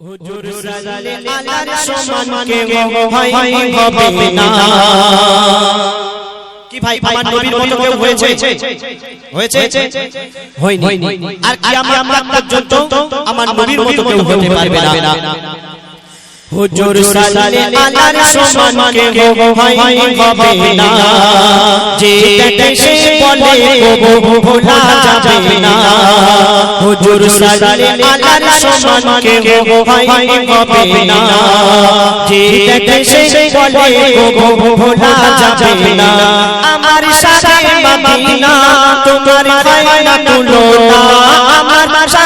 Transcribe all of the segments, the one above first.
হুজুর সাল্লাল্লাহু আলাইহি সমান কেউ হয় হবে না। কি ভাই আমার নবীর মতো কেউ হয়েছে? হয়েছে? হয়নি। আর কিয়ামত পর্যন্ত আমার নবীর মতো কেউ হতে পারবে না। হুজুর সাল্লাল্লাহু আলাইহি সমান কেউ হয় হবে না যে সে বলে কবু ভোলা যাবে না হুজুর সাল্লাল্লাহু আলাইহি সমান কেউ হয় হবে না যে সে বলে কবু ভোলা যাবে না আমার সাথে মদিনা তোমার হয় না তুলনা আমার সাথে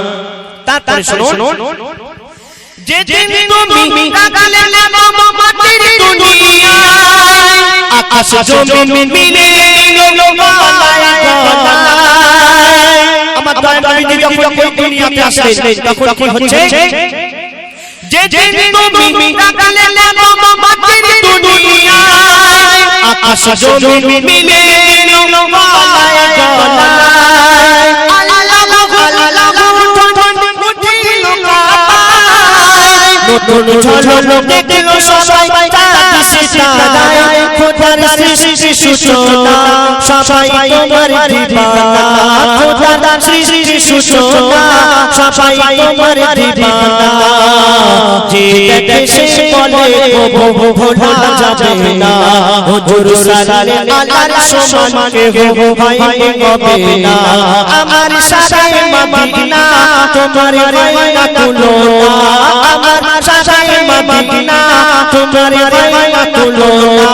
তারপরে শুনুন যে দিন তুমি রাখলে মাটির দুনিয়ায় আকাশ জমি মিলে গেল আমার দয়া নবী যখন এই দুনিয়াতে আসলেন তখন কি হচ্ছে যে দিন তুমি রাখলে মাটির দুনিয়ায় আকাশ জমি মিলে নতুন ঝলক দেখল সবাই তারা খোদার সৃষ্টি সূচনা সবাই তোমার দিবানা খোদার সৃষ্টি সূচনা সবাই তোমার দিবানা যে দেশে বলে কবু ভোলা যাবে না। হুজুর সাল্লাল্লাহু আলাইহি সমান কেউ হয় হবে না। আমার সাথে মদিনা তোমার হয় না আমার সাথে মদিনা তোমার হয় না। তুলনা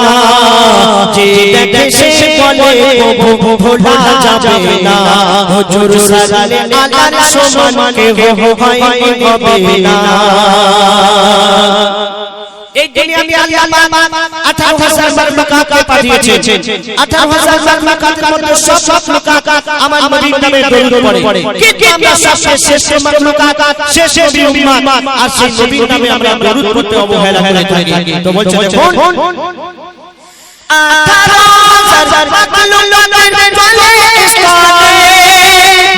যে দেশে বলে কবু ভোলা যাবে না। হুজুর সাল্লাল্লাহু আলাইহি সমান কেউ হয় হবে না। এই দুনিয়াতে আল্লাহ আঠারো হাজার বার মাকাকে পাঠিয়েছেন। আঠারো হাজার বার মাকাতের মধ্যে সব সব মাকাত আমার নবীর নামে দরুদ পড়ে কিন্তু আমরা সবচেয়ে শ্রেষ্ঠ মাকলুকাত শেষ নবী উম্মাত আর সেই নবীর নামে আমরা দরুদ পড়তে অবহেলা করে থাকি। তো বলছে দেখুন আঠারো হাজার মাকলুকাতের চলে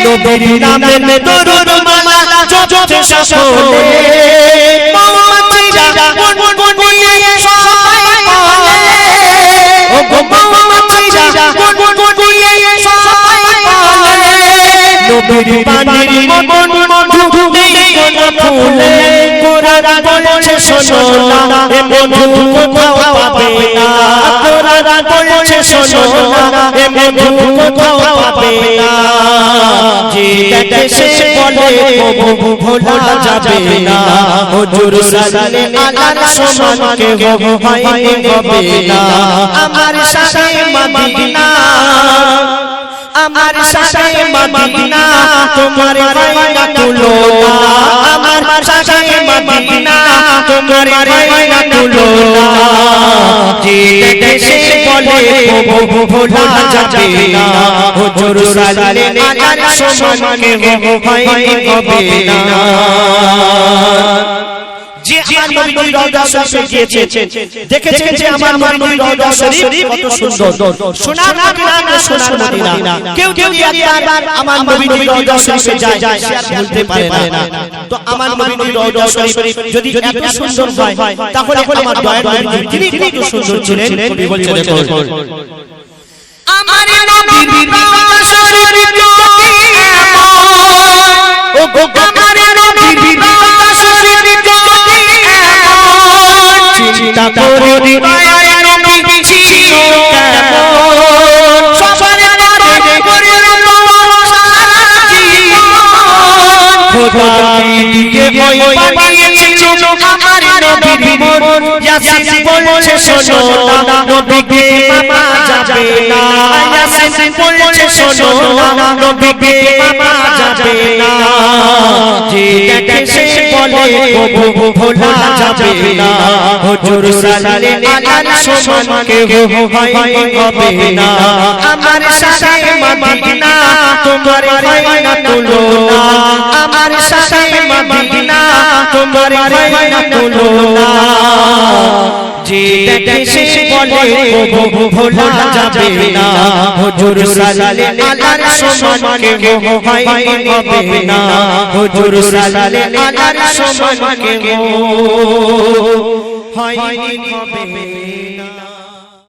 নবীর নামে দরুদ মালা জপতে সকলে মৌমাছিরা নবীর পানির মন মধু কোন ফুলে কোরআন বলেছে শোনো না এ মধু কোথাও পাবে না কোরআন বলেছে শোনো না এ মধু কোথাও পাবে না যে কবু ভোলা যাবে না। হুজুর সাল্লাল্লাহু আলাইহি সমান কেউ হয় হবে না। আমার সাথে মদিনা। আমার সাথে মদিনা। তোমার হয় না তুলনা আমার সাথে মদিনা। তোমার না তুলনা যে দেশে বলে কবু ভোলা যাবে না হুজুর সাল্লাল্লাহু আলাইহি সম্মানে হয় হবে না। যে আমার নবীর রওজা শরীফে গিয়েছে দেখেছেন যে আমার নবীর রওজা শরীফ কত সুন্দর। সোনার মদিনা সোনার মদিনা। কেউ কেউ একবার আমার নবীর রওজা শরীফে যায় সে বলতে পারে না। তো আমার নবীর রওজা শরীফ যদি এত সুন্দর হয় তাহলে আমার দয়ার নবী তিনি কত সুন্দর ছিলেন কবি বলছে দেখুন আমার নবীর রওজা শরীফ যদি এমন ও গো ইয়াসিন বলে পড়ছে শোনো না নবীকে মামা যাবে না। পড়ছে শোনো না নবীকে মামা যাবে না। যে দেখে সে বলে কবু ভোলা যাবে না। হুজুর সাল্লাল্লাহু আলাইহি সমান কেউ হয় হবে না। আমার সাথে মদিনা তোমার হয় না তুলনা। আমার সাথে মদিনা তোমার হয় না তুলনা। যে দেখে সে বলে কবু ভোলা যাবে না হুজুর সাল্লাল্লাহু আলাইহি সমান কেউ হয় হবে না হুজুর সাল্লাল্লাহু আলাইহি সমান কেউ হয় হবে না